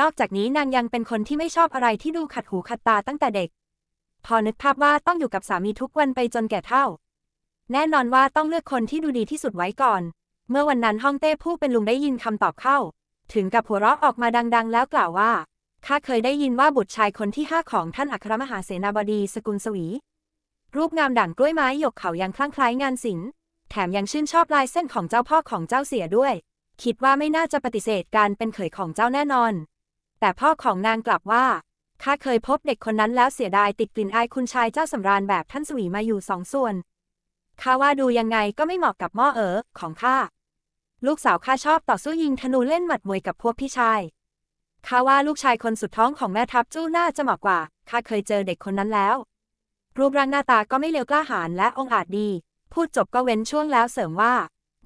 นอกจากนี้นางยังเป็นคนที่ไม่ชอบอะไรที่ดูขัดหูขัดตาตั้งแต่เด็ก พอนึกภาพว่าต้องอยู่กับสามีทุกวันไปจนแก่เฒ่า แน่นอนว่าต้องเลือกคนที่ดูดีที่สุดไว้ก่อน เมื่อวันนั้นฮ่องเต้ผู้เป็นลุงได้ยินคำตอบเข้า ถึงกับหัวเราะออกมาดัง ๆ แล้วกล่าวว่าข้าเคยได้ยินว่าบุตรชายคนที่ห้าของท่านอัครมหาเสนาบดีสกุลสวี รูปงามดั่งกล้วยไม้หยกเขายังคลั่งคล้ายงานศิลป์แถมยังชื่นชอบลายเส้นของเจ้าพ่อของเจ้าเสียด้วย คิดว่าไม่น่าจะปฏิเสธการเป็นเขยของเจ้าแน่นอน แต่พ่อของนางกลับว่าข้าเคยพบเด็กคนนั้นแล้วเสียดายติดกลิ่นอายคุณชายเจ้าสำราญแบบท่านสวีมาอยู่สองส่วนข้าว่าดูยังไงก็ไม่เหมาะกับหม่อเอ๋อของข้าลูกสาวข้าชอบต่อสู้ยิงธนูเล่นหมัดมวยกับพวกพี่ชายข้าว่าลูกชายคนสุดท้องของแม่ทัพจู้น่าจะเหมาะกว่าข้าเคยเจอเด็กคนนั้นแล้ว รูปร่างหน้าตาก็ไม่เลวกล้าหาญและองอาจดี พูดจบก็เว้นช่วงแล้วเสริมว่า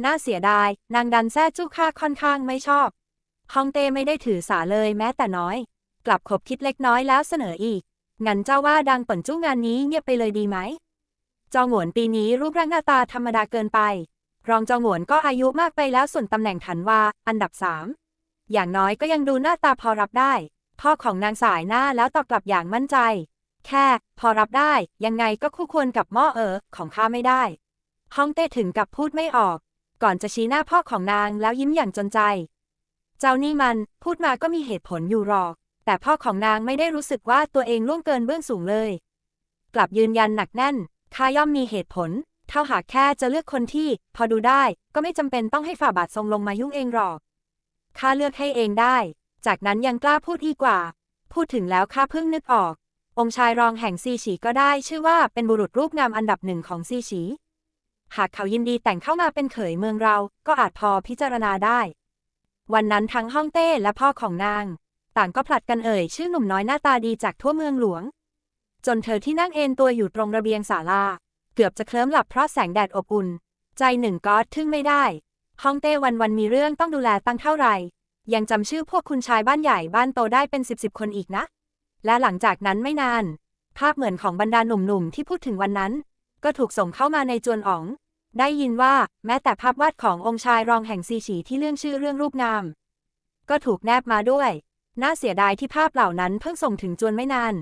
น่าเสียดาย นางดันแซ่จู้ข้าค่อนข้างไม่ชอบ ฮองเต้ไม่ได้ถือสาเลยแม้แต่น้อย กลับขบคิดเล็กน้อยแล้วเสนออีก งั้นเจ้าว่าดังเปิ่นจู้งานนี้เงียบไปเลยดีไหม จองหวนปีนี้รูปร่างหน้าตาธรรมดาเกินไป รองจองหวนก็อายุมากไปแล้วส่วนตำแหน่งถันวาอันดับสามอย่างน้อยก็ยังดูหน้าตาพอรับได้ พ่อของนางสายหน้าแล้วตอบกลับอย่างมั่นใจ แค่ พอรับได้ ยังไงก็คู่ควรกับหม้อเอ๋อของข้าไม่ได้ฮ่องเต้ถึงกับพูดไม่ออก ก่อนจะชี้หน้าพ่อของนางแล้วยิ้มอย่างจนใจ เจ้านี่มัน พูดมาก็มีเหตุผลอยู่หรอก แต่พ่อของนางไม่ได้รู้สึกว่าตัวเองล่วงเกินเบื้องสูงเลย กลับยืนยันหนักแน่นข้าย่อมมีเหตุผล เท่าหากแค่จะเลือกคนที่ พอดูได้ ก็ไม่จำเป็นต้องให้ฝ่าบาททรงลงมายุ่งเองหรอกข้าเลือกให้เองได้ จากนั้นยังกล้าพูดอีกกว่า พูดถึงแล้วข้าเพิ่งนึกออก องค์ชายรองแห่งซีฉีก็ได้ ชื่อว่าเป็นบุรุษรูปงามอันดับหนึ่งของซีฉีหากเขายินดีแต่งเข้ามาเป็นเขยเมืองเรา ก็อาจพอพิจารณาได้ วันนั้นทั้งฮ่องเต้และพ่อของนาง ต่างก็ผลัดกันเอ่ย ชื่อหนุ่มน้อยหน้าตาดีจากทั่วเมืองหลวง จนเธอที่นั่งเอนตัวอยู่ตรงระเบียงศาลา เกือบจะเคลิ้มหลับเพราะแสงแดดอบอุ่น ใจหนึ่งก็ทึ่งไม่ได้ฮ่องเต้วันวันมีเรื่องต้องดูแลตั้งเท่าไหร่ ยังจำชื่อพวกคุณชายบ้านใหญ่บ้านโตได้เป็นสิบสิบคนอีกนะ และหลังจากนั้นไม่นาน ภาพเหมือนของบรรดาหนุ่มๆที่พูดถึงวันนั้น ก็ถูกส่งเข้ามาในจวนอ๋อง ได้ยินว่าแม้แต่ภาพวาดขององค์ชายรองแห่งซีฉีที่เรื่องชื่อเรื่องรูปงาม ก็ถูกแนบมาด้วย น่าเสียดายที่ภาพเหล่านั้นเพิ่งส่งถึงจวนไม่นาน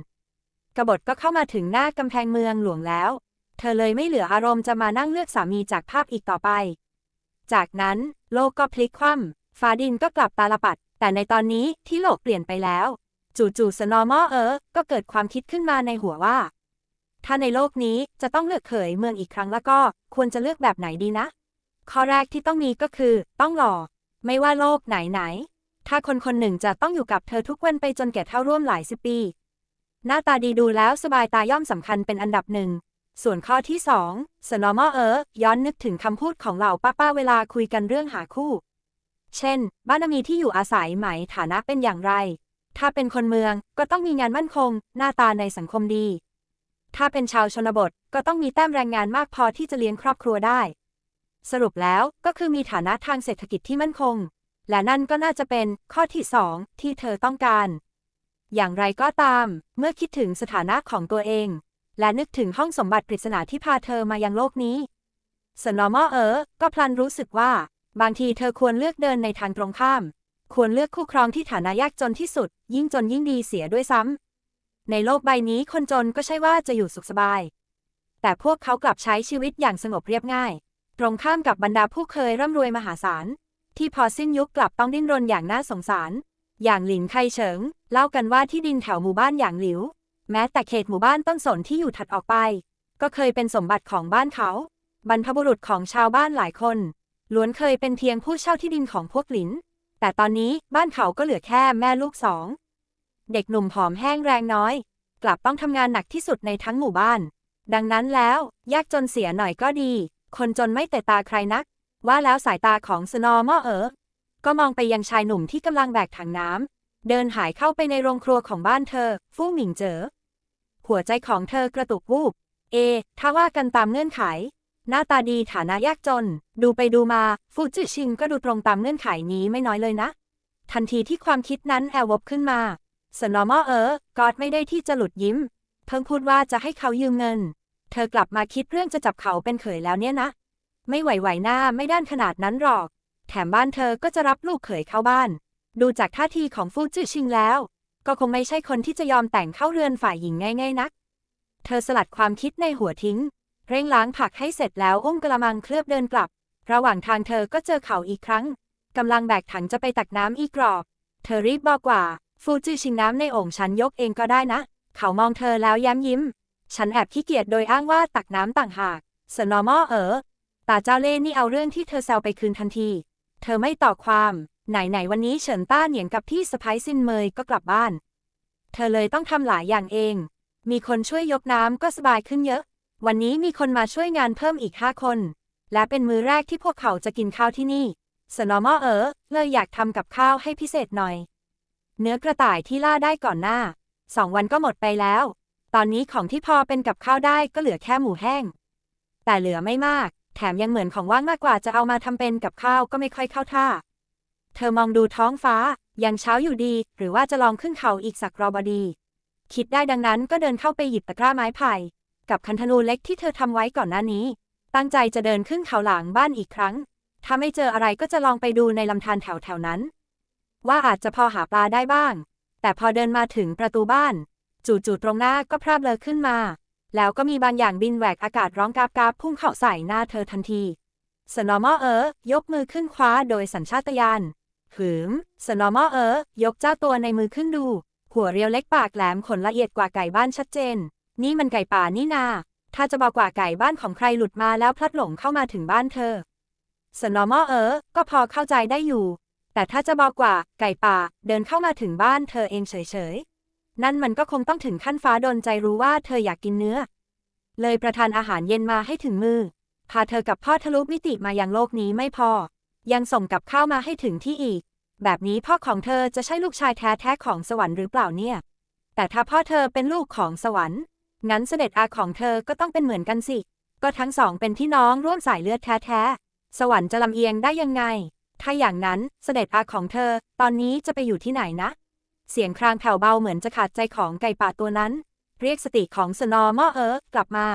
กบฏก็เข้ามาถึงหน้ากำแพงเมืองหลวงแล้ว เธอเลยไม่เหลืออารมณ์จะมานั่งเลือกสามีจากภาพอีกต่อไป จากนั้นโลกก็พลิกคว่ำฟ้าดินก็กลับตาลปัด แต่ในตอนนี้ที่โลกเปลี่ยนไปแล้ว จู่ๆสนอมอเออ ก็เกิดความคิดขึ้นมาในหัวว่า ถ้าในโลกนี้จะต้องเลือกเขยเมืองอีกครั้งแล้วก็ควรจะเลือกแบบไหนดีนะ ข้อแรกที่ต้องมีก็คือ ต้องหล่อ ไม่ว่าโลกไหนไหน ถ้าคนคนหนึ่งจะต้องอยู่กับเธอทุกวันไปจนแก่เท่าร่วมหลายสิบปี หน้าตาดีดูแล้วสบายตาย่อมสำคัญเป็นอันดับหนึ่ง ส่วนข้อที่สองสนอมอเออย้อนนึกถึงคำพูดของเหล่าป้าๆเวลาคุยกันเรื่องหาคู่ เช่น บ้านมีที่อยู่อาศัยไหมฐานะเป็นอย่างไร ถ้าเป็นคนเมืองก็ต้องมีงานมั่นคง หน้าตาในสังคมดี ถ้าเป็นชาวชนบทก็ต้องมีแต้มแรงงานมากพอที่จะเลี้ยงครอบครัวได้ สรุปแล้วก็คือมีฐานะทางเศรษฐกิจที่มั่นคง และนั่นก็น่าจะเป็นข้อที่สองที่เธอต้องการ อย่างไรก็ตาม เมื่อคิดถึงสถานะของตัวเอง และนึกถึงห้องสมบัติปริศนาที่พาเธอมายังโลกนี้สนอมอเออก็พลันรู้สึกว่า บางทีเธอควรเลือกเดินในทางตรงข้าม ควรเลือกคู่ครองที่ฐานะยากจนที่สุด ยิ่งจนยิ่งดีเสียด้วยซ้ำ ในโลกใบนี้คนจนก็ใช่ว่าจะอยู่สุขสบาย แต่พวกเขากลับใช้ชีวิตอย่างสงบเรียบง่าย ตรงข้ามกับบรรดาผู้เคยร่ำรวยมหาศาล ที่พอสิ้นยุคกลับต้องดิ้นรนอย่างน่าสงสาร อย่างหลินไคเฉิง เล่ากันว่าที่ดินแถวหมู่บ้านอย่างหลิว แม้แต่เขตหมู่บ้านต้นสนที่อยู่ถัดออกไป ก็เคยเป็นสมบัติของบ้านเขา บรรพบุรุษของชาวบ้านหลายคน ล้วนเคยเป็นเพียงผู้เช่าที่ดินของพวกหลิน แต่ตอนนี้บ้านเขาก็เหลือแค่แม่ลูกสอง เด็กหนุ่มผอมแห้งแรงน้อย กลับต้องทำงานหนักที่สุดในทั้งหมู่บ้าน ดังนั้นแล้ว ยากจนเสียหน่อยก็ดี คนจนไม่แต่ตาใครนัก ว่าแล้วสายตาของสนอมอเอ๋อก็มองไปยังชายหนุ่มที่กำลังแบกถังน้ำเดินหายเข้าไปในโรงครัวของบ้านเธอ ฟู่หมิงเจอหัวใจของเธอกระตุกวูบ เอ ถ้าว่ากันตามเงื่อนไข หน้าตาดีฐานะยากจน ดูไปดูมา ฟูจิชิงก็ดูตรงตามเงื่อนไขนี้ไม่น้อยเลยนะ ทันทีที่ความคิดนั้นแอววบขึ้นมา สนอมอเออกอดไม่ได้ที่จะหลุดยิ้ม เพิ่งพูดว่าจะให้เขายืมเงิน เธอกลับมาคิดเรื่องจะจับเขาเป็นเขยแล้วเนี่ยนะ ไม่ไหวไหวหน้าไม่ด้านขนาดนั้นหรอก แถมบ้านเธอก็จะรับลูกเขยเข้าบ้าน ดูจากท่าทีของฟูจือชิงแล้ว ก็คงไม่ใช่คนที่จะยอมแต่งเข้าเรือนฝ่ายหญิงง่ายๆนัก เธอสลัดความคิดในหัวทิ้ง เร่งล้างผักให้เสร็จแล้วอุ้มกระมังเคลือบเดินกลับ ระหว่างทางเธอก็เจอเขาอีกครั้งกำลังแบกถังจะไปตักน้ำอีกรอบ เธอรีบบอกว่า ฟูจือชิงน้ำในโอ่งฉันยกเองก็ได้นะ เขามองเธอแล้วย้มยิ้ม ฉันแอบขี้เกียจโดยอ้างว่าตักน้ำต่างหากสนอมอเอ๋อตาเจ้าเล่นี่เอาเรื่องที่เธอแซวไปคืนทันที เธอไม่ต่อความ ไหนๆวันนี้เฉินต้าเหนียงกับพี่สะพ้ายซินเมยก็กลับบ้าน เธอเลยต้องทำหลายอย่างเอง มีคนช่วยยกน้ำก็สบายขึ้นเยอะ วันนี้มีคนมาช่วยงานเพิ่มอีกห้าคน และเป็นมือแรกที่พวกเขาจะกินข้าวที่นี่สนอมอเอ๋อเลยอยากทำกับข้าวให้พิเศษหน่อย เนื้อกระต่ายที่ล่าได้ก่อนหน้าสองวันก็หมดไปแล้ว ตอนนี้ของที่พอเป็นกับข้าวได้ก็เหลือแค่หมูแห้ง แต่เหลือไม่มาก แถมยังเหมือนของว่างมากกว่าจะเอามาทำเป็นกับข้าวก็ไม่ค่อยเข้าท่า เธอมองดูท้องฟ้า ยังเช้าอยู่ดี หรือว่าจะลองขึ้นเขาอีกสักรอบดี คิดได้ดังนั้นก็เดินเข้าไปหยิบตะกร้าไม้ไผ่ กับคันธนูเล็กที่เธอทำไว้ก่อนหน้านี้ ตั้งใจจะเดินขึ้นเขาหลังบ้านอีกครั้ง ถ้าไม่เจออะไรก็จะลองไปดูในลำธารแถวๆนั้น ว่าอาจจะพอหาปลาได้บ้าง แต่พอเดินมาถึงประตูบ้าน จู่ๆตรงหน้าก็พราบเลอขึ้นมา แล้วก็มีบางอย่างบินแหวกอากาศร้องกาบกาบพุ่งเข้าใส่หน้าเธอทันทีสนอมอเอ๋อยกมือขึ้นคว้าโดยสัญชาตญาณหืมสนอมอเอ๋อยกเจ้าตัวในมือขึ้นดู หัวเรียวเล็กปากแหลมขนละเอียดกว่าไก่บ้านชัดเจน นี่มันไก่ป่านี่นา ถ้าจะบอกว่าไก่บ้านของใครหลุดมาแล้วพลัดหลงเข้ามาถึงบ้านเธอสนอมอเอ๋อก็พอเข้าใจได้อยู่ แต่ถ้าจะบอกว่า ไก่ป่า เดินเข้ามาถึงบ้านเธอเองเฉยๆ นั่นมันก็คงต้องถึงขั้นฟ้าดนใจรู้ว่าเธออยากกินเนื้อ เลยประทานอาหารเย็นมาให้ถึงมือ พาเธอกับพ่อทะลุมิติมายังโลกนี้ไม่พอ ยังส่งกับข้าวมาให้ถึงที่อีก แบบนี้พ่อของเธอจะใช่ลูกชายแท้ๆของสวรรค์หรือเปล่าเนี่ย แต่ถ้าพ่อเธอเป็นลูกของสวรรค์ งั้นเสด็จอาของเธอก็ต้องเป็นเหมือนกันสิ ก็ทั้งสองเป็นพี่น้องร่วมสายเลือดแท้ๆ สวรรค์จะลำเอียงได้ยังไง ถ้าอย่างนั้นเสด็จอาของเธอ ตอนนี้จะไปอยู่ที่ไหนนะ เสียงครางแผ่วเบาเหมือนจะขาดใจของไก่ป่าตัวนั้น เรียกสติของสนอมอเอิร์กกลับมา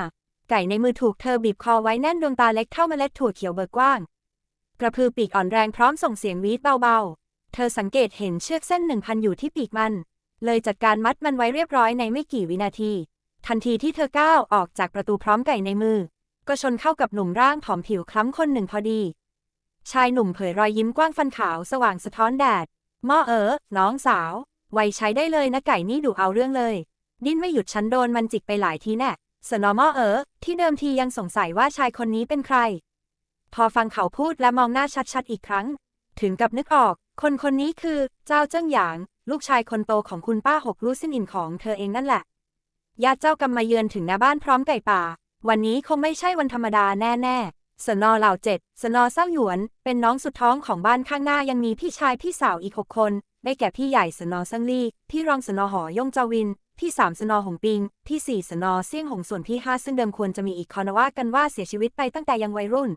ไก่ในมือถูกเธอบีบคอไว้แน่นดวงตาเล็กเท่าเมล็ดถั่วเขียวเบิกกว้าง กระพือปีกอ่อนแรงพร้อมส่งเสียงวีดเบาๆ เธอสังเกตเห็นเชือกเส้นหนึ่งพันอยู่ที่ปีกมัน เลยจัดการมัดมันไว้เรียบร้อยในไม่กี่วินาที ทันทีที่เธอก้าวออกจากประตูพร้อมไก่ในมือ ก็ชนเข้ากับหนุ่มร่างผอมผิวคล้ำคนหนึ่งพอดี ชายหนุ่มเผยรอยยิ้มกว้างฟันขาวสว่างสะท้อนแดดม่อเอ๋อน้องสาวไวใช้ได้เลยนะไก่นี่ดุเอาเรื่องเลย ดิ้นไม่หยุดฉันโดนมันจิกไปหลายทีแน่สนอม่อเอ๋อที่เดิมทียังสงสัยว่าชายคนนี้เป็นใคร พอฟังเขาพูดและมองหน้าชัดๆอีกครั้ง ถึงกับนึกออก คนคนนี้คือ เจ้าเจิ้งหยาง ลูกชายคนโตของคุณป้าหกลู่ซินอินของเธอเองนั่นแหละญาติเจ้ากำมาเยือนถึงหน้าบ้านพร้อมไก่ป่า วันนี้คงไม่ใช่วันธรรมดาแน่ๆ สนอเหล่าเจ็ดสนอเศร้าหยวน เป็นน้องสุดท้องของบ้านข้างหน้ายังมีพี่ชายพี่สาวอีกหกคน ได้แก่พี่ใหญ่สนอซังลี่ พี่รองสนอหอยงจาวิน พี่สามสนอหงปิง พี่สี่สนอเซี่ยงหงส่วนพี่ห้าซึ่งเดิมควรจะมีอีกคอนว่ากันว่าเสียชีวิตไปตั้งแต่ยังวัยรุ่น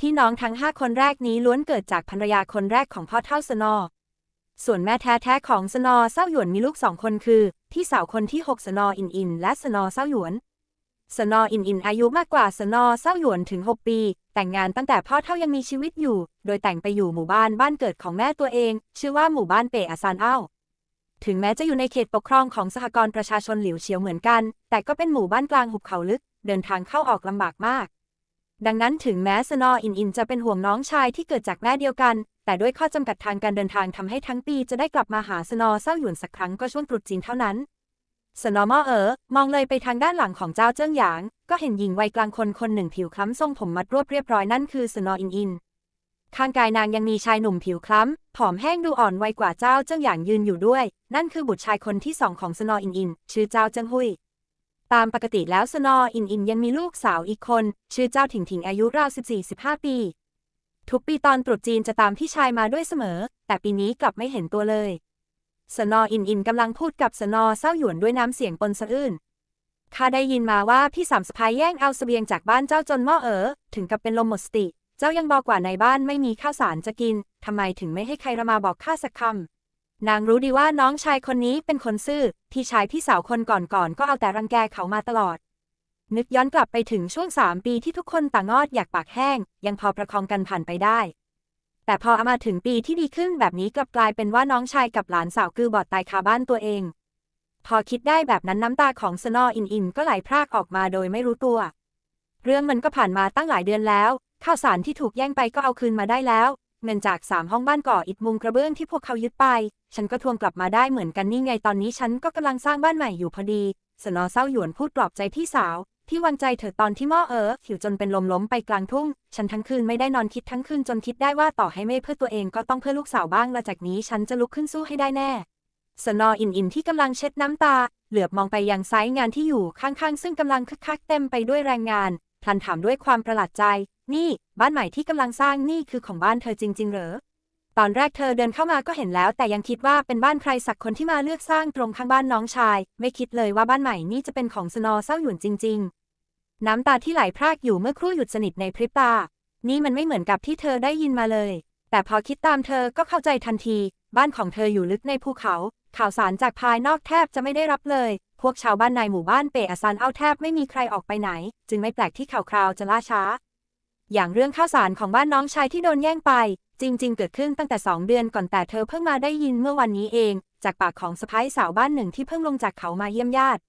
พี่น้องทั้งห้าคนแรกนี้ล้วนเกิดจากภรรยาคนแรกของพ่อเท่าสนอ ส่วนแม่แท้ๆของสนอเศร้าหยวนมีลูกสองคนคือ พี่สาวคนที่หกสนออินอิน และสนอเศร้าหยวน สนออินอินอายุมากกว่าสนอเศร้าหยวนถึง 6 ปี แต่งงานตั้งแต่พ่อเท่ายังมีชีวิตอยู่ โดยแต่งไปอยู่หมู่บ้านบ้านเกิดของแม่ตัวเอง ชื่อว่าหมู่บ้านเปอาซานเอ้าถึงแม้จะอยู่ในเขตปกครองของสหกรณ์ประชาชนหลิวเฉียวเหมือนกัน แต่ก็เป็นหมู่บ้านกลางหุบเขาลึก เดินทางเข้าออกลำบากมาก ดังนั้นถึงแม้สนออินอินจะเป็นห่วงน้องชายที่เกิดจากแม่เดียวกัน แต่ด้วยข้อจำกัดทางการเดินทางทำให้ทั้งปีจะได้กลับมาหาสนอเศร้าหยวนสักครั้งก็ช่วงตรุษจีนเท่านั้น สนอมอเอ๋อมองเลยไปทางด้านหลังของเจ้าเจิ้งหยาง ก็เห็นหญิงวัยกลางคนคนหนึ่งผิวคล้ำทรงผมมัดรวบเรียบร้อยนั่นคือสนออินอิน ข้างกายนางยังมีชายหนุ่มผิวคล้ำ ผอมแห้งดูอ่อนวัยกว่าเจ้าเจิ้งหยางยืนอยู่ด้วย นั่นคือบุตรชายคนที่สองของสนออินอิน ชื่อเจ้าเจิ้งหุยตามปกติแล้วสนออินอินยังมีลูกสาวอีกคน ชื่อเจ้าถิงถิงอายุราว14-15 ปี ทุกปีตอนตรุษจีนจะตามพี่ชายมาด้วยเสมอ แต่ปีนี้กลับไม่เห็นตัวเลย สนออินอินกำลังพูดกับสนอเศร้าหยวนด้วยน้ำเสียงปนสะอื้นข้าได้ยินมาว่าพี่สามสะพายแย่งเอาเสบียงจากบ้านเจ้าจนหม้อเอ๋อถึงกับเป็นลมหมดสติ เจ้ายังบอกว่าในบ้านไม่มีข้าวสารจะกินทำไมถึงไม่ให้ใครมาบอกข้าสักคำนางรู้ดีว่าน้องชายคนนี้เป็นคนซื่อพี่ชายพี่สาวคนก่อนๆก็เอาแต่รังแกเขามาตลอด นึกย้อนกลับไปถึงช่วงสามปีที่ทุกคนต่างงอดอยากปากแห้ง ยังพอประคองกันผ่านไปได้ แต่พอเอามาถึงปีที่ดีขึ้นแบบนี้กลับกลายเป็นว่าน้องชายกับหลานสาวกือบอดตายคาบ้านตัวเอง พอคิดได้แบบนั้นน้ำตาของสนออินอินก็ไหลพรากออกมาโดยไม่รู้ตัว เรื่องมันก็ผ่านมาตั้งหลายเดือนแล้ว ข้าวสารที่ถูกแย่งไปก็เอาคืนมาได้แล้ว เงินจากสามห้องบ้านก่ออิฐมุงกระเบื้องที่พวกเขายึดไป ฉันก็ทวงกลับมาได้เหมือนกันนี่ไงตอนนี้ฉันก็กำลังสร้างบ้านใหม่อยู่พอดี สนอเศร้าหยวนพูดปลอบใจพี่สาว ที่วางใจเธอตอนที่หม้อเออหิวจนเป็นลมล้มไปกลางทุ่ง ฉันทั้งคืนไม่ได้นอนคิดทั้งคืนจนคิดได้ว่าต่อให้ไม่เพื่อตัวเองก็ต้องเพื่อลูกสาวบ้างและจากนี้ฉันจะลุกขึ้นสู้ให้ได้แน่ สนออินอินที่กำลังเช็ดน้ำตา เหลือบมองไปยังไซต์งานที่อยู่ข้างๆ ซึ่งกำลังคึกคักเต็มไปด้วยแรงงานพลันถามด้วยความประหลาดใจ นี่ บ้านใหม่ที่กำลังสร้างนี่คือของบ้านเธอจริง ๆ เหรอ ตอนแรกเธอเดินเข้ามาก็เห็นแล้ว แต่ยังคิดว่าเป็นบ้านใครสักคนที่มาเลือกสร้างตรงข้างบ้านน้องชาย ไม่คิดเลยว่าบ้านใหม่นี่จะเป็นของสนอเศร้าหยวนจริง ๆ น้ำตาที่ไหลพรากอยู่เมื่อครู่หยุดสนิทในพริบตา นี่มันไม่เหมือนกับที่เธอได้ยินมาเลย แต่พอคิดตามเธอก็เข้าใจทันที บ้านของเธออยู่ลึกในภูเขา ข่าวสารจากภายนอกแทบจะไม่ได้รับเลย พวกชาวบ้านในหมู่บ้านเปอซันเอาแทบไม่มีใครออกไปไหน จึงไม่แปลกที่ข่าวคราวจะล่าช้า อย่างเรื่องข้าวสารของบ้านน้องชายที่โดนแย่งไป จริง ๆ เกิดขึ้นตั้งแต่สองเดือนก่อนแต่เธอเพิ่งมาได้ยินเมื่อวันนี้เอง จากปากของสะพ้ายสาวบ้านหนึ่งที่เพิ่งลงจากเขามาเยี่ยมญาติ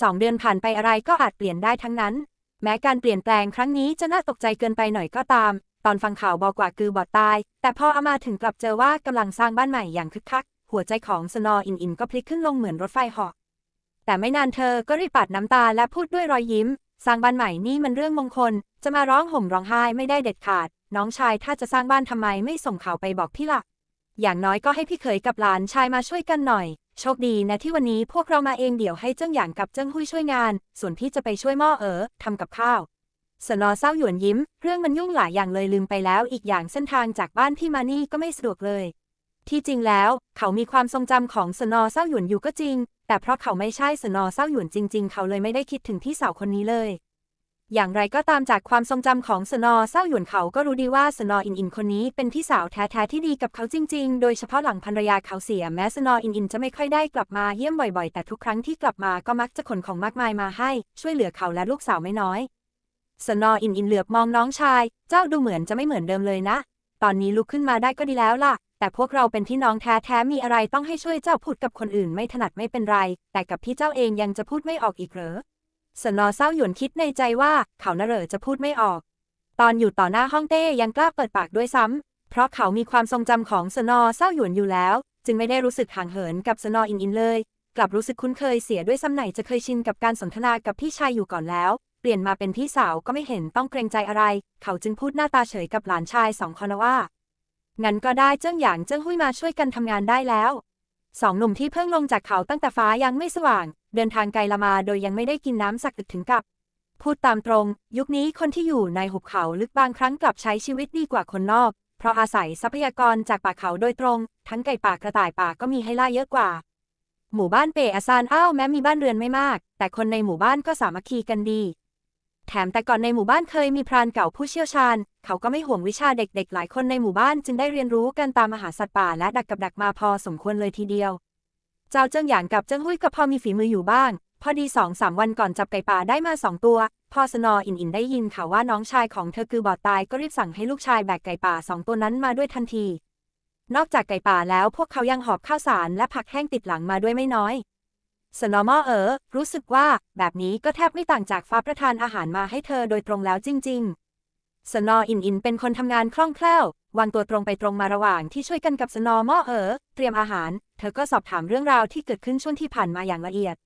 สองเดือนผ่านไปอะไรก็อาจเปลี่ยนได้ทั้งนั้น แม้การเปลี่ยนแปลงครั้งนี้จะน่าตกใจเกินไปหน่อยก็ตาม ตอนฟังข่าวบอกว่ากือบอดตาย แต่พอเอามาถึงกลับเจอว่ากำลังสร้างบ้านใหม่อย่างคึกคัก หัวใจของสนออินอินก็พลิกขึ้นลงเหมือนรถไฟเหาะแต่ไม่นานเธอก็รีบปัดน้ำตาและพูดด้วยรอยยิ้ม สร้างบ้านใหม่นี่มันเรื่องมงคล จะมาร้องห่มร้องไห้ไม่ได้เด็ดขาด น้องชายถ้าจะสร้างบ้านทำไมไม่ส่งข่าวไปบอกพี่ละ่ะ อย่างน้อยก็ให้พี่เขยกับหลานชายมาช่วยกันหน่อย โชคดีนะที่วันนี้พวกเรามาเองเดี๋ยวให้เจิ้งหยางกับเจิ้งหุยช่วยงาน ส่วนพี่จะไปช่วยหม่อเอ๋อทำกับข้าวสนอเศร้าหยวนยิ้ม เรื่องมันยุ่งหลายอย่างเลยลืมไปแล้ว อีกอย่างเส้นทางจากบ้านพี่มานี่ก็ไม่สะดวกเลย ที่จริงแล้ว เขามีความทรงจำของสนอเศร้าหยวนอยู่ก็จริง แต่เพราะเขาไม่ใช่สนอเศร้าหยวนจริง ๆ เขาเลยไม่ได้คิดถึงพี่สาวคนนี้เลย อย่างไรก็ตามจากความทรงจำของสนอเศร้าหยวนเขาก็รู้ดีว่าสนออินอินคนนี้เป็นพี่สาวแท้ๆที่ดีกับเขาจริง ๆ โดยเฉพาะหลังภรรยาเขาเสียแม้สนออินอินจะไม่ค่อยได้กลับมาเยี่ยมบ่อยๆ แต่ทุกครั้งที่กลับมาก็มักจะขนของมากมายมาให้ ช่วยเหลือเขาและลูกสาวไม่น้อย สนออินอินเหลือบมองน้องชาย เจ้าดูเหมือนจะไม่เหมือนเดิมเลยนะ ตอนนี้ลุกขึ้นมาได้ก็ดีแล้วล่ะ แต่พวกเราเป็นพี่น้องแท้ๆมีอะไรต้องให้ช่วยเจ้าพูดกับคนอื่นไม่ถนัดไม่เป็นไร แต่กับพี่เจ้าเองยังจะพูดไม่ออกอีกเหรอ สนอเศร้าหยวนคิดในใจว่าเขานเรอจะพูดไม่ออก ตอนอยู่ต่อหน้าห้องเต้ยังกล้าเปิดปากด้วยซ้ำ เพราะเขามีความทรงจำของสนอเศร้าหยวนอยู่แล้ว จึงไม่ได้รู้สึกห่างเหินกับสนออินอินเลย กลับรู้สึกคุ้นเคยเสียด้วยซ้ำไหนจะเคยชินกับการสนทนากับพี่ชายอยู่ก่อนแล้ว เปลี่ยนมาเป็นพี่สาวก็ไม่เห็นต้องเกรงใจอะไร เขาจึงพูดหน้าตาเฉยกับหลานชายสองคนว่า งั้นก็ได้เจิ้งหยางเจิ้งหุ้ยมาช่วยกันทำงานได้แล้วสองหนุ่มที่เพิ่งลงจากเขาตั้งแต่ฟ้ายังไม่สว่าง เดินทางไกลละมาโดยยังไม่ได้กินน้ำสักอึกถึงกับ พูดตามตรง ยุคนี้คนที่อยู่ในหุบเขาลึกบางครั้งกลับใช้ชีวิตดีกว่าคนนอก เพราะอาศัยทรัพยากรจากป่าเขาโดยตรง ทั้งไก่ป่ากระต่ายป่าก็มีให้ล่าเยอะกว่า หมู่บ้านเปอาซานอ้าวแม้มีบ้านเรือนไม่มาก แต่คนในหมู่บ้านก็สามัคคีกันดี แถมแต่ก่อนในหมู่บ้านเคยมีพรานเก่าผู้เชี่ยวชาญ เขาก็ไม่ห่วงวิชาเด็กๆ หลายคนในหมู่บ้านจึงได้เรียนรู้กันตามมหาสัตว์ป่าและดักกับดักมาพอสมควรเลยทีเดียว เจ้าเจิ้งหยางกับเจิ้งหุยก็พอมีฝีมืออยู่บ้าง พอดีสองสามวันก่อนจับไก่ป่าได้มาสองตัว พอสนออินอินได้ยินข่าวว่าน้องชายของเธอคือบอดตายก็รีบสั่งให้ลูกชายแบกไก่ป่าสองตัวนั้นมาด้วยทันที นอกจากไก่ป่าแล้วพวกเขายังหอบข้าวสารและผักแห้งติดหลังมาด้วยไม่น้อยสนอมอเอ๋อรู้สึกว่าแบบนี้ก็แทบไม่ต่างจากฟ้าประทานอาหารมาให้เธอโดยตรงแล้วจริง ๆ สนออินอินเป็นคนทำงานคล่องแคล่ว วางตัวตรงไปตรงมาระหว่างที่ช่วยกันกับสนอมอเอ๋อเตรียมอาหาร เธอก็สอบถามเรื่องราวที่เกิดขึ้นช่วงที่ผ่านมาอย่างละเอียด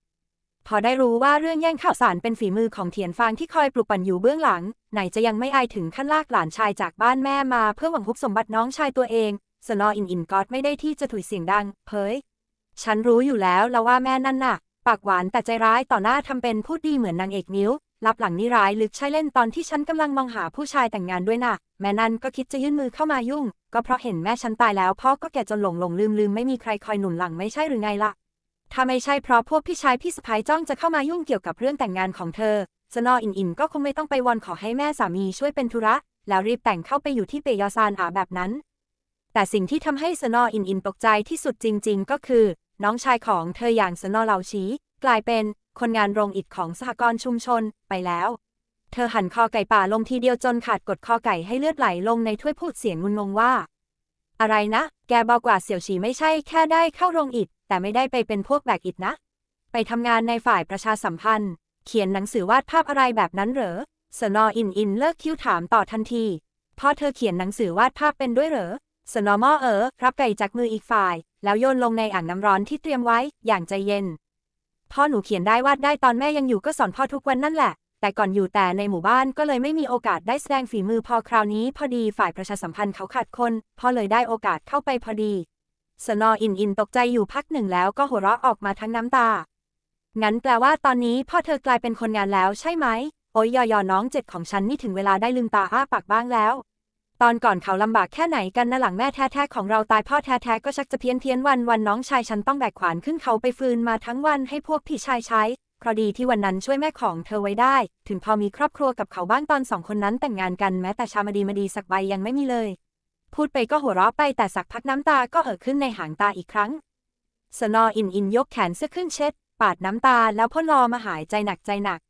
พอได้รู้ว่าเรื่องแย่งข้าวสารเป็นฝีมือของเทียนฟางที่คอยปลุกปั่นอยู่เบื้องหลัง ไหนจะยังไม่อายถึงขั้นลากหลานชายจากบ้านแม่มาเพื่อหวังฮุบสมบัติน้องชายตัวเองสนออินอินกอดไม่ได้ที่จะถุยเสียงดังเผยฉันรู้อยู่แล้วแล้วว่าแม่นั่นน่ะ ปากหวานแต่ใจร้ายต่อหน้าทำเป็นพูดดีเหมือนนางเอกนิ้ว รับหลังนี่ร้ายลึกใช่เล่นตอนที่ฉันกำลังมองหาผู้ชายแต่งงานด้วยน่ะ แม่นั่นก็คิดจะยื่นมือเข้ามายุ่ง ก็เพราะเห็นแม่ฉันตายแล้วพ่อก็แก่จนหลงหลงลืมลืมไม่มีใครคอยหนุนหลังไม่ใช่หรือไงล่ะ ถ้าไม่ใช่เพราะพวกพี่ชายพี่สะพ้ายจ้องจะเข้ามายุ่งเกี่ยวกับเรื่องแต่งงานของเธอสนออินอินก็คงไม่ต้องไปวอนขอให้แม่สามีช่วยเป็นธุระ แล้วรีบแต่งเข้าไปอยู่ที่เปยอซานอาแบบนั้น แต่สิ่งที่ทำให้สนออินอินตกใจที่สุดจริง ๆ ก็คือ น้องชายของเธออย่างสนอเหลาชีกลายเป็นคนงานโรงอิฐของสหกรณ์ชุมชนไปแล้ว เธอหั่นคอไก่ป่าลงทีเดียวจนขาดกดคอไก่ให้เลือดไหลลงในถ้วยพูดเสียงงุนงงว่า อะไรนะ แกเบอกว่าเสี่ยวฉีไม่ใช่แค่ได้เข้าโรงอิฐ แต่ไม่ได้ไปเป็นพวกแบกอิฐนะ ไปทำงานในฝ่ายประชาสัมพันธ์ เขียนหนังสือวาดภาพอะไรแบบนั้นเหรอสนออินอินเลิกคิ้วถามต่อทันทีพ่อเธอเขียนหนังสือวาดภาพเป็นด้วยเหรอสนอมอเออรับไก่จากมืออีกฝ่าย แล้วโยนลงในอ่างน้ำร้อนที่เตรียมไว้ อย่างใจเย็น พ่อหนูเขียนได้วาดได้ตอนแม่ยังอยู่ก็สอนพ่อทุกวันนั่นแหละ แต่ก่อนอยู่แต่ในหมู่บ้านก็เลยไม่มีโอกาสได้แสดงฝีมือพอคราวนี้ พอดีฝ่ายประชาสัมพันธ์เขาขาดคน พ่อเลยได้โอกาสเข้าไปพอดี สนออินอินตกใจอยู่พักหนึ่งแล้วก็หัวเราะออกมาทั้งน้ำตา งั้นแปลว่าตอนนี้พ่อเธอกลายเป็นคนงานแล้วใช่ไหม โอ้ยยอยอน้องเจ็ดของฉันนี่ถึงเวลาได้ลืมตาอ้าปากบ้างแล้ว ตอนก่อนเขาลำบากแค่ไหนกันนะหลังแม่แท้ๆของเราตายพ่อแท้ๆก็ชักจะเพี้ยนเพี้ยนวันวันน้องชายฉันต้องแบกขวานขึ้นเขาไปฟืนมาทั้งวันให้พวกพี่ชายใช้เพราะดีที่วันนั้นช่วยแม่ของเธอไว้ได้ ถึงพอมีครอบครัวกับเขาบ้างตอนสองคนนั้นแต่งงานกันแม้แต่ชามาดีมาดีสักใบยังไม่มีเลย พูดไปก็หัวเราะไปแต่สักพักน้ำตาก็เอ่อขึ้นในหางตาอีกครั้ง สนออินอินยกแขนเสื้อขึ้นเช็ด ปาดน้ำตาแล้วพ่นรอมาหายใจหนักใจหนัก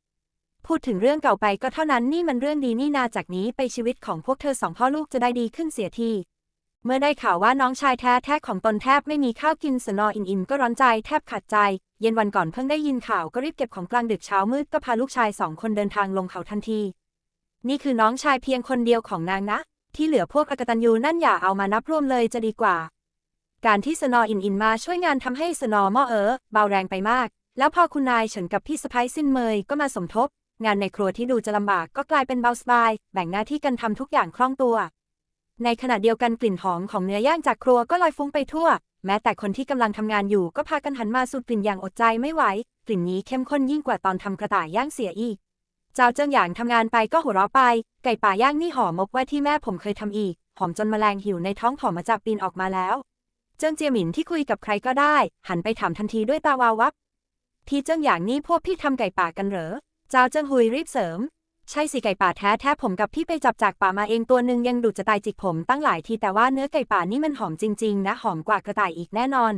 พูดถึงเรื่องเก่าไปก็เท่านั้นนี่มันเรื่องดีนี่นาจากนี้ไปชีวิตของพวกเธอสองพ่อลูกจะได้ดีขึ้นเสียทีเมื่อได้ข่าวว่าน้องชายแท้แท้ของตนแทบไม่มีข้าวกินสนออินอินก็ร้อนใจแทบขาดใจ เย็นวันก่อนเพิ่งได้ยินข่าวก็รีบเก็บของกลางดึกเช้ามืดก็พาลูกชายสองคนเดินทางลงเขาทันที นี่คือน้องชายเพียงคนเดียวของนางนะ ที่เหลือพวกอกตันยูนั่นอย่าเอามานับรวมเลยจะดีกว่า การที่สนออินอินมาช่วยงานทำให้สนอม่อเออเบาแรงไปมาก แล้วพอคุณนายเฉินกับพี่สะพ้ายซินเมยก็มาสมทบ งานในครัวที่ดูจะลำบากก็กลายเป็นเบาสบาย แบ่งหน้าที่กันทำทุกอย่างคล่องตัว ในขณะเดียวกันกลิ่นหอมของเนื้อย่างจากครัวก็ลอยฟุ้งไปทั่ว แม้แต่คนที่กำลังทำงานอยู่ก็พากันหันมาสูดกลิ่นอย่างอดใจไม่ไหว กลิ่นนี้เข้มข้นยิ่งกว่าตอนทำกระต่ายย่างเสียอีก เจ้าเจิ้งหยางทำงานไปก็หัวเราะไป ไก่ป่าย่างนี่หอมมกว่าที่แม่ผมเคยทำอีก หอมจนแมลงหิวในท้องผอมมาจากปีนออกมาแล้ว เจิ้งเจียหมินที่คุยกับใครก็ได้ หันไปถามทันทีด้วยตาวาววับพี่เจิ้งหยางนี่พวกพี่ทำไก่ป่ากันเหรอ เจ้าเจิ้งหุยรีบเสริม ใช่สิไก่ป่าแท้แท้ผมกับพี่ไปจับจากป่ามาเองตัวหนึ่งยังดูดจะตายจิกผมตั้งหลายทีแต่ว่าเนื้อไก่ป่านี่มันหอมจริง ๆ นะหอมกว่ากระต่ายอีกแน่นอน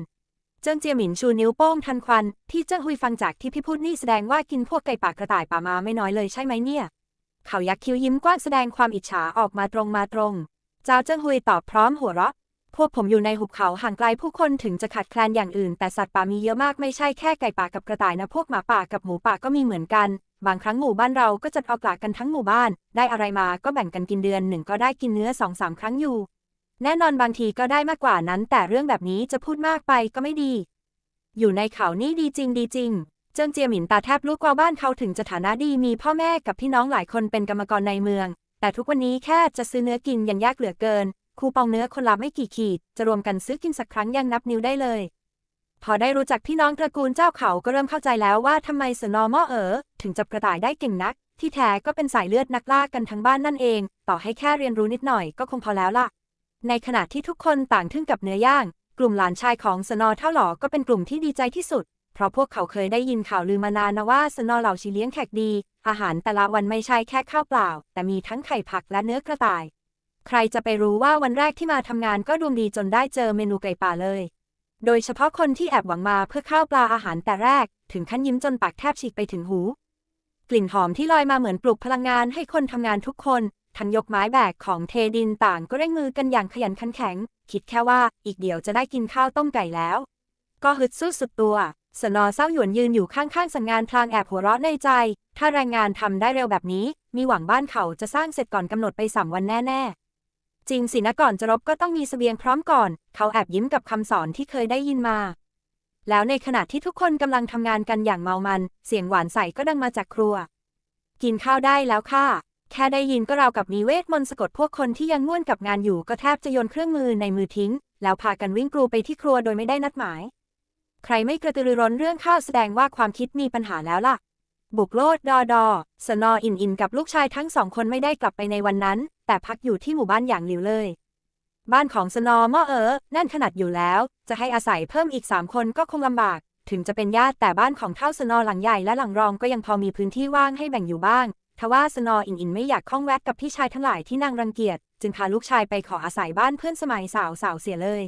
เจิ้งเจียหมินชูนิ้วโป้งทันควันพี่เจิ้งหุยฟังจากที่พี่พูดนี่แสดงว่ากินพวกไก่ป่ากระต่ายป่ามาไม่น้อยเลยใช่ไหมเนี่ย เขายักคิ้วยิ้มกว้างแสดงความอิจฉาออกมาตรงมาตรง เจ้าเจิ้งหุยตอบพร้อมหัวเราะพวกผมอยู่ในหุบเขาห่างไกลผู้คนถึงจะขาดแคลนอย่างอื่น แต่สัตว์ป่ามีเยอะมากไม่ใช่แค่ไก่ป่ากับกระต่ายนะพวกหมาป่ากับหมูป่าก็มีเหมือนกัน บางครั้งหมู่บ้านเราก็จัดออกกลากกันทั้งหมู่บ้าน ได้อะไรมาก็แบ่งกันกินเดือนหนึ่งก็ได้กินเนื้อสองสามครั้งอยู่ แน่นอนบางทีก็ได้มากกว่านั้น แต่เรื่องแบบนี้จะพูดมากไปก็ไม่ดี อยู่ในเขานี่ดีจริงดีจริง เจิ้งเจียหมินตาแทบลูกกว่าบ้านเขาถึงจะฐานะดีมีพ่อแม่กับพี่น้องหลายคนเป็นกรรมกรในเมือง แต่ทุกวันนี้แค่จะซื้อเนื้อกินยังยากเหลือเกิน คูปองเนื้อคนละไม่กี่ขีด จะรวมกันซื้อกินสักครั้งยังนับนิ้วได้เลย พอได้รู้จักพี่น้องตระกูลเจ้าเขาก็เริ่มเข้าใจแล้วว่าทำไมสนอมอเอ๋อถึงจับกระต่ายได้เก่งนัก ที่แท้ก็เป็นสายเลือดนักล่ากันทั้งบ้านนั่นเอง ต่อให้แค่เรียนรู้นิดหน่อยก็คงพอแล้วล่ะ ในขณะที่ทุกคนต่างทึ่งกับเนื้อย่าง กลุ่มหลานชายของสนอเท่าหล่อก็เป็นกลุ่มที่ดีใจที่สุด เพราะพวกเขาเคยได้ยินข่าวลือมานานนะว่าสนอเหล่าชีเลี้ยงแขกดี อาหารแต่ละวันไม่ใช่แค่ข้าวเปล่า แต่มีทั้งไข่ผักและเนื้อกระต่าย ใครจะไปรู้ว่าวันแรกที่มาทำงานก็ดวงดีจนได้เจอเมนูไก่ป่าเลย โดยเฉพาะคนที่แอบหวังมาเพื่อข้าวปลาอาหารแต่แรก ถึงขั้นยิ้มจนปากแทบฉีกไปถึงหู กลิ่นหอมที่ลอยมาเหมือนปลุกพลังงานให้คนทำงานทุกคน ทั้งยกไม้แบกของเทดินต่างก็เร่งมือกันอย่างขยันขันแข็ง คิดแค่ว่าอีกเดี๋ยวจะได้กินข้าวต้มไก่แล้ว ก็ฮึดสู้สุดตัวสนอเศร้าหยวนยืนอยู่ข้างๆสังงานพลางแอบหัวเราะในใจ ถ้าแรงงานทำได้เร็วแบบนี้ มีหวังบ้านเขาจะสร้างเสร็จก่อนกำหนดไปสามวันแน่ๆ จริงสินะก่อนจะรบก็ต้องมีเสบียงพร้อมก่อน เขาแอบยิ้มกับคำสอนที่เคยได้ยินมา แล้วในขณะที่ทุกคนกำลังทำงานกันอย่างเมามัน เสียงหวานใสก็ดังมาจากครัว กินข้าวได้แล้วค่ะ แค่ได้ยินก็ราวกับมีเวทมนต์สะกดพวกคนที่ยังง่วนกับงานอยู่ก็แทบจะโยนเครื่องมือในมือทิ้ง แล้วพากันวิ่งกรูไปที่ครัวโดยไม่ได้นัดหมาย ใครไม่กระตือรือร้นเรื่องข้าวแสดงว่าความคิดมีปัญหาแล้วล่ะบุกโลดดอดอ สนออินอินกับลูกชายทั้งสองคนไม่ได้กลับไปในวันนั้น แต่พักอยู่ที่หมู่บ้านอย่างหลิวเลย บ้านของสนอมอเออนั่นขนาดอยู่แล้ว จะให้อาศัยเพิ่มอีกสามคนก็คงลำบาก ถึงจะเป็นญาติแต่บ้านของเท่าสนอหลังใหญ่และหลังรองก็ยังพอมีพื้นที่ว่างให้แบ่งอยู่บ้างทว่าสนออินอินไม่อยากข้องแวะกับพี่ชายทั้งหลายที่นางรังเกียจจึงพาลูกชายไปขออาศัยบ้านเพื่อนสมัยสาวสาวเสียเลย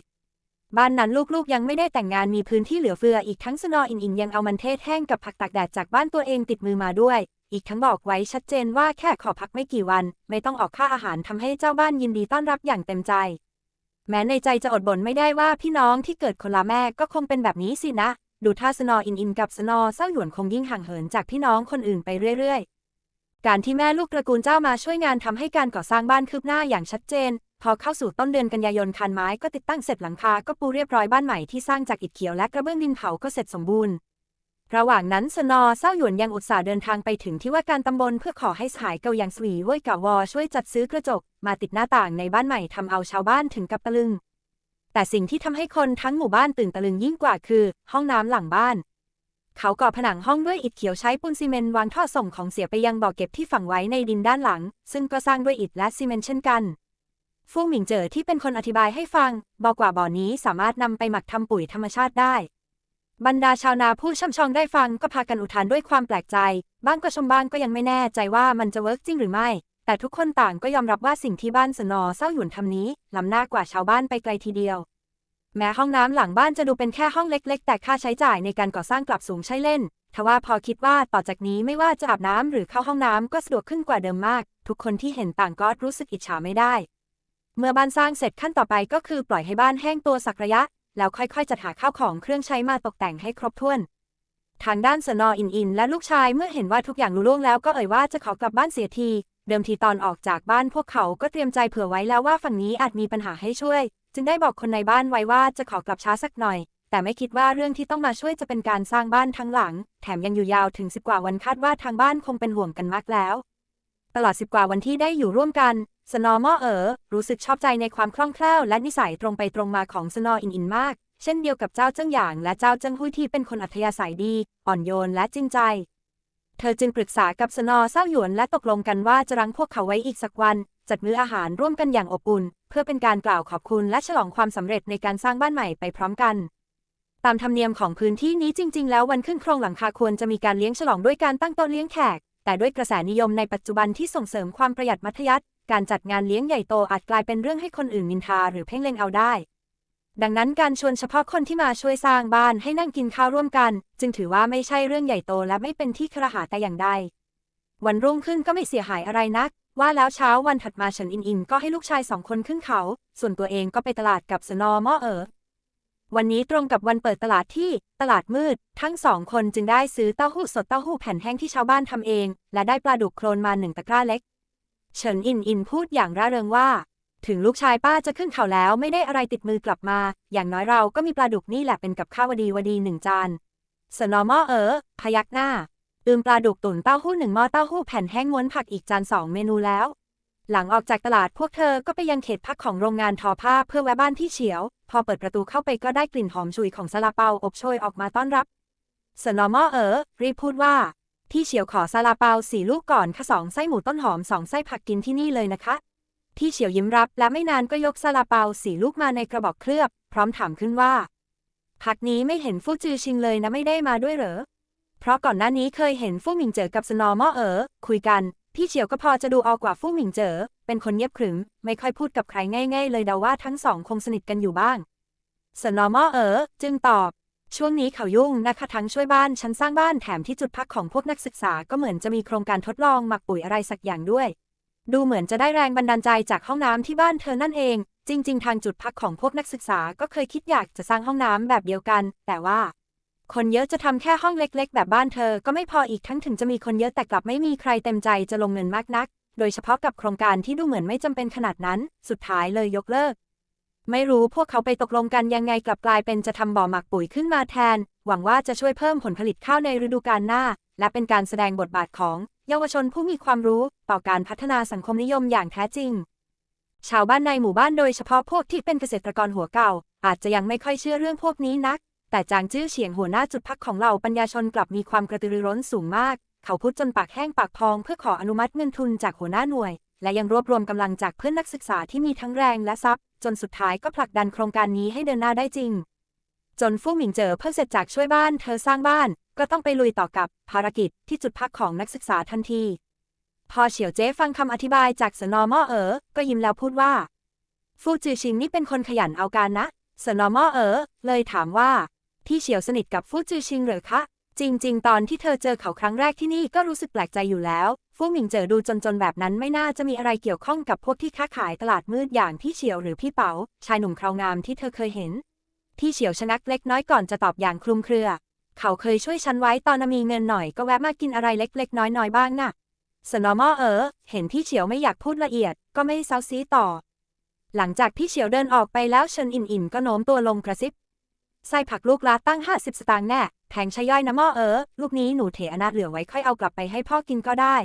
บ้านนั้นลูกๆยังไม่ได้แต่งงานมีพื้นที่เหลือเฟืออีกทั้งสนออินอินยังเอามันเทศแห้งกับผักตากแดดจากบ้านตัวเองติดมือมาด้วย อีกทั้งบอกไว้ชัดเจนว่าแค่ขอพักไม่กี่วัน ไม่ต้องออกค่าอาหารทำให้เจ้าบ้านยินดีต้อนรับอย่างเต็มใจ แม้ในใจจะอดบ่นไม่ได้ว่าพี่น้องที่เกิดคนละแม่ก็คงเป็นแบบนี้สินะ ดูท่าสนออินอินกับสนอเศร้าหยวนคงยิ่งห่างเหินจากพี่น้องคนอื่นไปเรื่อยๆ การที่แม่ลูกตระกูลเจ้ามาช่วยงานทำให้การก่อสร้างบ้านคืบหน้าอย่างชัดเจน พอเข้าสู่ต้นเดือนกันยายนคานไม้ก็ติดตั้งเสร็จหลังคาก็ปูเรียบร้อยบ้านใหม่ที่สร้างจากอิฐเขียวและกระเบื้องดินเผาก็เสร็จสมบูรณ์ ระหว่างนั้นสนอเศร้าหยวนยังอุตส่าห์เดินทางไปถึงที่ว่าการตำบลเพื่อขอให้สายเกาอย่างสวีเว่ยกาวอช่วยจัดซื้อกระจก มาติดหน้าต่างในบ้านใหม่ทำเอาชาวบ้านถึงกับตะลึง แต่สิ่งที่ทำให้คนทั้งหมู่บ้านตื่นตะลึงยิ่งกว่าคือ ห้องน้ำหลังบ้าน เขาก่อผนังห้องด้วยอิฐเขียวใช้ปูนซีเมนต์วางท่อส่งของเสียไปยังบ่อเก็บที่ฝังไว้ในดินด้านหลัง ซึ่งก็สร้างด้วยอิฐและซีเมนต์เช่นกันฟู่หมิงเจ๋อที่เป็นคนอธิบายให้ฟัง บอกว่าบ่อนี้สามารถนำไปหมักทำปุ๋ยธรรมชาติได้ บรรดาชาวนาผู้ช่ำชองได้ฟังก็พากันอุทานด้วยความแปลกใจ บ้างก็ชมบ้างก็ยังไม่แน่ใจว่ามันจะเวิร์กจริงหรือไม่ แต่ทุกคนต่างก็ยอมรับว่าสิ่งที่บ้านสนอเศร้าหยวนทำนี้ล้ำหน้ากว่าชาวบ้านไปไกลทีเดียว แม้ห้องน้ำหลังบ้านจะดูเป็นแค่ห้องเล็ก ๆ แต่ค่าใช้จ่ายในการก่อสร้างกลับสูงใช่เล่นทว่าพอคิดว่าต่อจากนี้ไม่ว่าจะอาบน้ำหรือเข้าห้องน้ำก็สะดวกขึ้นกว่าเดิมมาก ทุกคนที่เห็นต่างก็รู้สึกอิจฉาไม่ได้ เมื่อบ้านสร้างเสร็จขั้นต่อไปก็คือปล่อยให้บ้านแห้งตัวสักระยะ แล้วค่อยๆจัดหาข้าวของเครื่องใช้มาตกแต่งให้ครบถ้วน ทางด้านสนออินอิน และลูกชายเมื่อเห็นว่าทุกอย่างลุล่วงแล้วก็เอ่ยว่าจะขอกลับบ้านเสียที เดิมทีตอนออกจากบ้านพวกเขาก็เตรียมใจเผื่อไว้แล้วว่าฝั่งนี้อาจมีปัญหาให้ช่วย จึงได้บอกคนในบ้านไว้ว่าจะขอกลับช้าสักหน่อย แต่ไม่คิดว่าเรื่องที่ต้องมาช่วยจะเป็นการสร้างบ้านทั้งหลัง แถมยังอยู่ยาวถึงสิบกว่าวันคาดว่าทางบ้านคงเป็นห่วงกันมากแล้ว ตลอดสิบกว่าวันที่ได้อยู่ร่วมกัน สนอมอเอ๋อรู้สึกชอบใจในความคล่องแคล่วและนิสัยตรงไปตรงมาของสนออินอินมาก เช่นเดียวกับเจ้าเจิ้งหยางและเจ้าเจิ้งหุยที่เป็นคนอัธยาศัยดี อ่อนโยนและจริงใจ เธอจึงปรึกษากับสนอเศร้าหยวนและตกลงกันว่าจะรั้งพวกเขาไว้อีกสักวัน จัดมื้ออาหารร่วมกันอย่างอบอุ่น เพื่อเป็นการกล่าวขอบคุณและฉลองความสำเร็จในการสร้างบ้านใหม่ไปพร้อมกันตามธรรมเนียมของพื้นที่นี้จริง ๆ แล้ววันขึ้นโครงหลังคาควรจะมีการเลี้ยงฉลองด้วยการตั้งโต๊ะเลี้ยงแขก แต่ด้วยกระแสนิยมในปัจจุบันที่ส่งเสริมความประหยัดมัธยัติ การจัดงานเลี้ยงใหญ่โตอาจกลายเป็นเรื่องให้คนอื่นนินทาหรือเพ่งเล็งเอาได้ ดังนั้นการชวนเฉพาะคนที่มาช่วยสร้างบ้านให้นั่งกินข้าวร่วมกัน จึงถือว่าไม่ใช่เรื่องใหญ่โตและไม่เป็นที่ครหาแต่อย่างใด วันรุ่งขึ้นก็ไม่เสียหายอะไรนัก ว่าแล้วเช้าวันถัดมาเฉินอินอินก็ให้ลูกชายสองคนขึ้นเขา ส่วนตัวเองก็ไปตลาดกับสนอมอเอ๋อวันนี้ตรงกับวันเปิดตลาดที่ตลาดมืด ทั้งสองคนจึงได้ซื้อเต้าหู้สดเต้าหู้แผ่นแห้งที่ชาวบ้านทำเอง และได้ปลาดุกโคลนมาหนึ่งตะกร้าเล็ก เฉินอินอินพูดอย่างร่าเริงว่า ถึงลูกชายป้าจะขึ้นเขาแล้วไม่ได้อะไรติดมือกลับมา อย่างน้อยเราก็มีปลาดุกนี่แหละเป็นกับข้าววดีวดีหนึ่งจานสนอม่อเออ พยักหน้าอืมปลาดุกตุ๋นเต้าหู้หนึ่งหม้อเต้าหู้แผ่นแห้งม้วนผักอีกจานสองเมนูแล้ว หลังออกจากตลาดพวกเธอก็ไปยังเขตพักของโรงงานทอผ้าเพื่อแวะบ้านพี่เฉียว พอเปิดประตูเข้าไปก็ได้กลิ่นหอมฉุยของซาลาเปาอบโชยออกมาต้อนรับสนอม่อเออรีบพูดว่า พี่เฉียวขอซาลาเปาสี่ลูกก่อนค่ะสองไส้หมูต้นหอมสองไส้ผักกินที่นี่เลยนะคะพี่เฉียวยิ้มรับและไม่นานก็ยกซาลาเปาสี่ลูกมาในกระบอกเคลือบ พร้อมถามขึ้นว่าพักนี้ไม่เห็นฟู่จือชิงเลยนะไม่ได้มาด้วยเหรอ เพราะก่อนหน้านี้เคยเห็นฟู่หมิงเจ๋อกับสนอม่อเอ๋อคุยกัน พี่เฉียวก็พอจะดูออกกว่าฟู่หมิงเจ๋อเป็นคนเงียบขรึม ไม่ค่อยพูดกับใครง่าย ๆ เลยเดาว่าทั้งสองคงสนิทกันอยู่บ้างสนอม่อเอ๋อจึงตอบ ช่วงนี้เขายุ่งนะคะทั้งช่วยบ้านฉันสร้างบ้านแถมที่จุดพักของพวกนักศึกษาก็เหมือนจะมีโครงการทดลองหมักปุ๋ยอะไรสักอย่างด้วย ดูเหมือนจะได้แรงบันดาลใจจากห้องน้ำที่บ้านเธอนั่นเอง จริง ๆ ทางจุดพักของพวกนักศึกษาก็เคยคิดอยากจะสร้างห้องน้ำแบบเดียวกัน แต่ว่า คนเยอะจะทำแค่ห้องเล็ก ๆ แบบบ้านเธอก็ไม่พออีกทั้งถึงจะมีคนเยอะแต่กลับไม่มีใครเต็มใจจะลงเงินมากนัก โดยเฉพาะกับโครงการที่ดูเหมือนไม่จำเป็นขนาดนั้น สุดท้ายเลยยกเลิก ไม่รู้พวกเขาไปตกลงกันยังไงกลับกลายเป็นจะทำบ่อหมักปุ๋ยขึ้นมาแทน หวังว่าจะช่วยเพิ่มผลผลิตข้าวในฤดูกาลหน้า และเป็นการแสดงบทบาทของเยาวชนผู้มีความรู้ต่อการพัฒนาสังคมนิยมอย่างแท้จริง ชาวบ้านในหมู่บ้านโดยเฉพาะพวกที่เป็นเกษตรกรหัวเก่า อาจจะยังไม่ค่อยเชื่อเรื่องพวกนี้นัก แต่จางจื้อเฉียงหัวหน้าจุดพักของเหล่าปัญญาชนกลับมีความกระตือรือร้นสูงมาก เขาพูดจนปากแห้งปากพองเพื่อขออนุมัติเงินทุนจากหัวหน้าหน่วย และยังรวบรวมกำลังจากเพื่อนนักศึกษาที่มีทั้งแรงและทรัพย์ จนสุดท้ายก็ผลักดันโครงการนี้ให้เดินหน้าได้จริง จนฟู่หมิงเจอเพิ่งเสร็จจากช่วยบ้านเธอสร้างบ้าน ก็ต้องไปลุยต่อกับภารกิจที่จุดพักของนักศึกษาทันที พอเฉียวเจ๊ฟังคำอธิบายจากสนอมอเอ๋อก็ยิ้มแล้วพูดว่า ฟูจือชิงนี่เป็นคนขยันเอาการนะสนอมอเอ๋อเลยถามว่าพี่เฉียวสนิทกับฟูจือชิงเหรอคะ จริง ๆ ตอนที่เธอเจอเขาครั้งแรกที่นี่ก็รู้สึกแปลกใจอยู่แล้ว ฟู่หมิงเจอดูจนๆแบบนั้นไม่น่าจะมีอะไรเกี่ยวข้องกับพวกที่ค้าขายตลาดมืดอย่างพี่เฉียวหรือพี่เปาชายหนุ่มคราวงามที่เธอเคยเห็น พี่เฉียวชะงักเล็กน้อยก่อนจะตอบอย่างคลุมเครือ เขาเคยช่วยฉันไว้ตอนมีเงินหน่อยก็แวะมากินอะไรเล็กๆ น้อยๆบ้างน่ะสนอมอเออ เห็นพี่เฉียวไม่อยากพูดละเอียด ก็ไม่เซาซีต่อ หลังจากพี่เฉียวเดินออกไปแล้วเชิญอินอินก็โน้มตัวลงกระซิบ ไส้ผักลูกละตั้ง 50 สตางค์แน่ แพงช่ย่อยนะม่อเออ ลูกนี้หนูเถอนาเหลือไว้ค่อยเอากลับไปให้พ่อกินก็ได้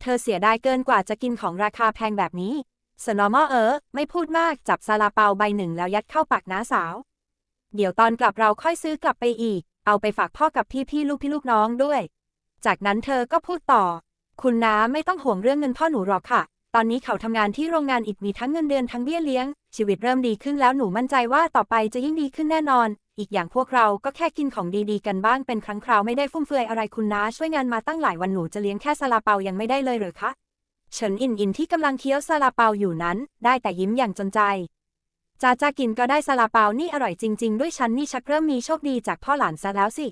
เธอเสียดายเกินกว่าจะกินของราคาแพงแบบนี้ สนอม่อเออ ไม่พูดมากจับซาลาเปาใบหนึ่งแล้วยัดเข้าปากน้าสาว เดี๋ยวตอนกลับเราค่อยซื้อกลับไปอีก เอาไปฝากพ่อกับพี่พี่ลูกพี่ลูกน้องด้วย จากนั้นเธอก็พูดต่อ คุณน้าไม่ต้องห่วงเรื่องเงินพ่อหนูหรอกค่ะ ตอนนี้เขาทำงานที่โรงงานอีกมีทั้งเงินเดือนทั้งเบี้ยเลี้ยง ชีวิตเริ่มดีขึ้นแล้วหนูมั่นใจว่าต่อไปจะยิ่งดีขึ้นแน่นอน อีกอย่างพวกเราก็แค่กินของดีๆ กันบ้างเป็นครั้งคราวไม่ได้ฟุ่มเฟือยอะไรคุณน้าช่วยงานมาตั้งหลายวันหนูจะเลี้ยงแค่ซาลาเปายังไม่ได้เลยหรือคะเฉินอินอินที่กำลังเคี้ยวซาลาเปาอยู่นั้น ได้แต่ยิ้มอย่างจนใจจ้าจ้ากินก็ได้ซาลาเปานี่อร่อยจริง ๆ ด้วยฉันนี่ชักเริ่มมีโชคดีจากพ่อหลานซะแล้วสิ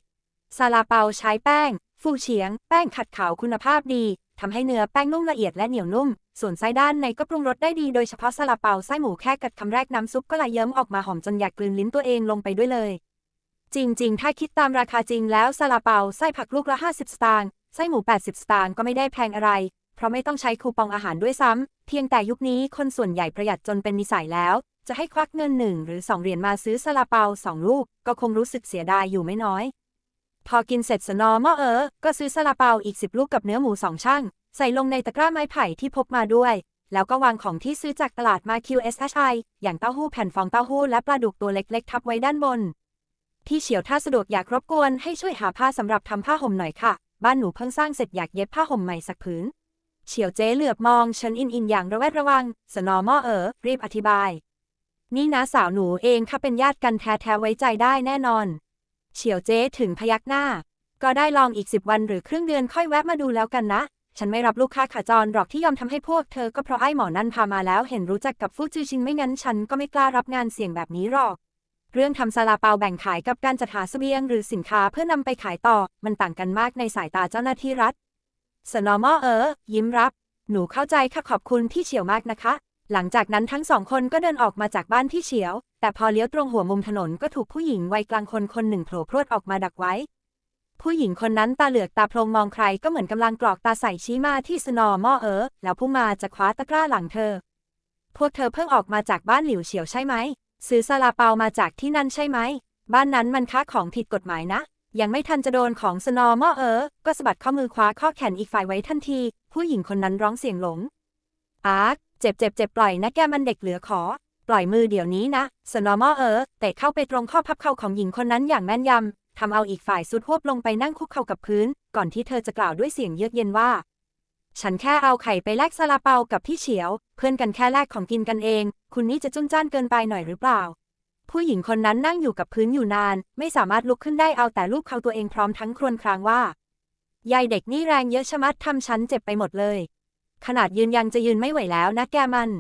ซาลาเปาใช้แป้ง ฟูเฉียง แป้งขัดขาวคุณภาพดีทำให้เนื้อแป้งนุ่มละเอียดและเหนียวนุ่ม ส่วนไส้ด้านในก็ปรุงรสได้ดีโดยเฉพาะซาลาเปาไส้หมูแค่กัดคำแรกน้ำซุปก็ไหลเยิ้มออกมาหอมจนอยากกลืนลิ้นตัวเองลงไปด้วยเลย จริง ๆ ถ้าคิดตามราคาจริงแล้วซาลาเปาไส้ผักลูกละ 50 สตางค์ไส้หมู 80 สตางค์ก็ไม่ได้แพงอะไร เพราะไม่ต้องใช้คูปองอาหารด้วยซ้ำเพียงแต่ยุคนี้คนส่วนใหญ่ประหยัดจนเป็นนิสัยแล้ว จะให้ควักเงินหนึ่งหรือสองเหรียญมาซื้อซาลาเปาสองลูก ก็คงรู้สึกเสียดายอยู่ไม่น้อย พอกินเสร็จสนอมอเออ ก็ซื้อซาลาเปาอีกสิบลูกกับเนื้อหมูสองช่าง ใส่ลงในตะกร้าไม้ไผ่ที่พกมาด้วย แล้วก็วางของที่ซื้อจากตลาดมา QSHI อย่างเต้าหู้แผ่นฟองเต้าหู้และปลาดุกตัวเล็กๆ ทับไว้ด้านบนที่เฉียวถ้าสะดวกอยากรบกวนให้ช่วยหาผ้าสำหรับทำผ้าห่มหน่อยค่ะ บ้านหนูเพิ่งสร้างเสร็จอยากเย็บผ้าห่มใหม่สักผืนเฉียวเจ๊เหลือบมองฉินอินอินอย่างระแวดระวัง สนอมอเอ๋อรีบอธิบาย นี่นะสาวหนูเองค่ะเป็นญาติกันแท้ๆไว้ใจได้แน่นอน เฉียวเจ๊ถึงพยักหน้า ก็ได้ลองอีกสิบวันหรือครึ่งเดือนค่อยแวะมาดูแล้วกันนะ ฉันไม่รับลูกค้าขาจรหรอกที่ยอมทำให้พวกเธอก็เพราะไอ้หมอนั่นพามาแล้วเห็นรู้จักกับฟูจือชิงไม่งั้นฉันก็ไม่กล้ารับงานเสี่ยงแบบนี้หรอก เรื่องทำซาลาเปาแบ่งขายกับการจัดหาเสบียงหรือสินค้าเพื่อนำไปขายต่อ มันต่างกันมากในสายตาเจ้าหน้าที่รัฐสนอมอเออ ยิ้มรับ หนูเข้าใจค่ะขอบคุณพี่เฉียวมากนะคะ หลังจากนั้นทั้งสองคนก็เดินออกมาจากบ้านพี่เฉียว แต่พอเลี้ยวตรงหัวมุมถนนก็ถูกผู้หญิงวัยกลางคนคนหนึ่งโผล่พรวดออกมาดักไว้ ผู้หญิงคนนั้นตาเหลือกตาโพลงมองใครก็เหมือนกำลังกรอกตาใส่ชี้มาที่สนอมอเออ แล้วพุ่งมาจะคว้าตะกร้าหลังเธอ พวกเธอเพิ่งออกมาจากบ้านหลิวเฉียวใช่ไหม ซื้อซาลาเปามาจากที่นั่นใช่ไหม บ้านนั้นมันค้าของผิดกฎหมายนะ ยังไม่ทันจะโดนของสนอมอเออ ก็สะบัดข้อมือคว้าข้อแขนอีกฝ่ายไว้ทันที ผู้หญิงคนนั้นร้องเสียงหลง อาร์คเจ็บเจ็บเจ็บปล่อยนะแกมันเด็กเหลือขอปล่อยมือเดี๋ยวนี้นะ สนอมอเออเตะเข้าไปตรงข้อพับเข่าของหญิงคนนั้นอย่างแม่นยำ ทำเอาอีกฝ่ายสุดหวบลงไปนั่งคุกเข่ากับพื้น ก่อนที่เธอจะกล่าวด้วยเสียงเยือกเย็นว่า ฉันแค่เอาไข่ไปแลกซาลาเปากับพี่เฉียว เพื่อนกันแค่แลกของกินกันเอง คุณนี่จะจุ้นจ้านเกินไปหน่อยหรือเปล่า ผู้หญิงคนนั้นนั่งอยู่กับพื้นอยู่นาน ไม่สามารถลุกขึ้นได้เอาแต่ลูกเขาตัวเองพร้อมทั้งครวญครางว่ายายเด็กนี่แรงเยอะชะมัดทำฉันเจ็บไปหมดเลย ขนาดยืนยังจะยืนไม่ไหวแล้วนะแกมัน